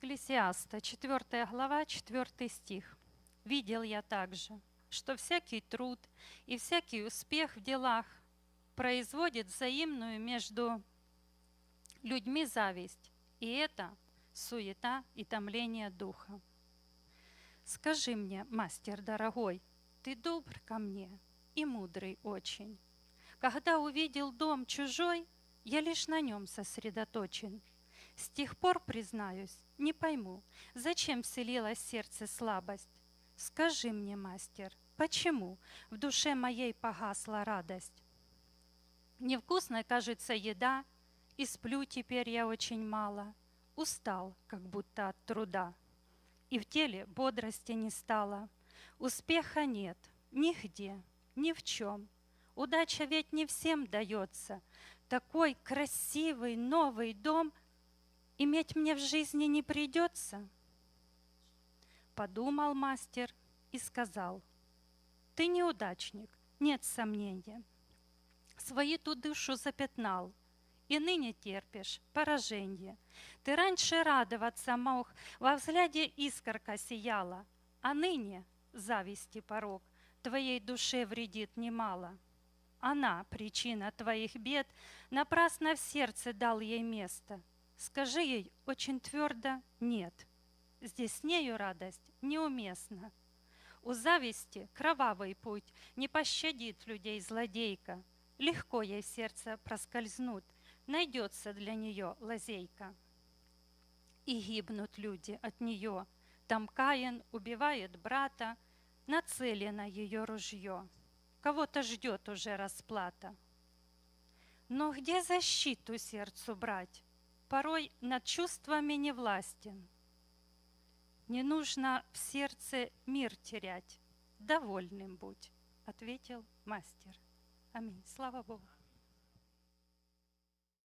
Екклесиаста, 4 глава, 4 стих. «Видел я также, что всякий труд и всякий успех в делах производит взаимную между людьми зависть, и это суета и томление духа. Скажи мне, мастер дорогой, ты добр ко мне и мудрый очень. Когда увидел дом чужой, я лишь на нем сосредоточен. С тех пор, признаюсь, не пойму, зачем вселилась в сердце слабость. Скажи мне, мастер, почему в душе моей погасла радость? Невкусной кажется еда, и сплю теперь я очень мало. Устал, как будто от труда. И в теле бодрости не стало. Успеха нет нигде, ни в чем. Удача ведь не всем дается. Такой красивый новый дом иметь мне в жизни не придется. Подумал мастер и сказал, ты неудачник, нет сомнения. Свои ту душу запятнал, и ныне терпишь поражение. Ты раньше радоваться мог, во взгляде искорка сияла, а ныне зависти порог твоей душе вредит немало. Она, причина твоих бед, напрасно в сердце дал ей место. Скажи ей очень твердо «нет». Здесь с нею радость неуместна. У зависти кровавый путь не пощадит людей злодейка. Легко ей сердце проскользнут, найдется для нее лазейка. И гибнут люди от нее. Там Каин убивает брата, нацелено ее ружье. Кого-то ждет уже расплата. Но где защиту сердцу брать? Порой над чувствами не властен. Не нужно в сердце мир терять, довольным будь, ответил мастер. Аминь. Слава Богу.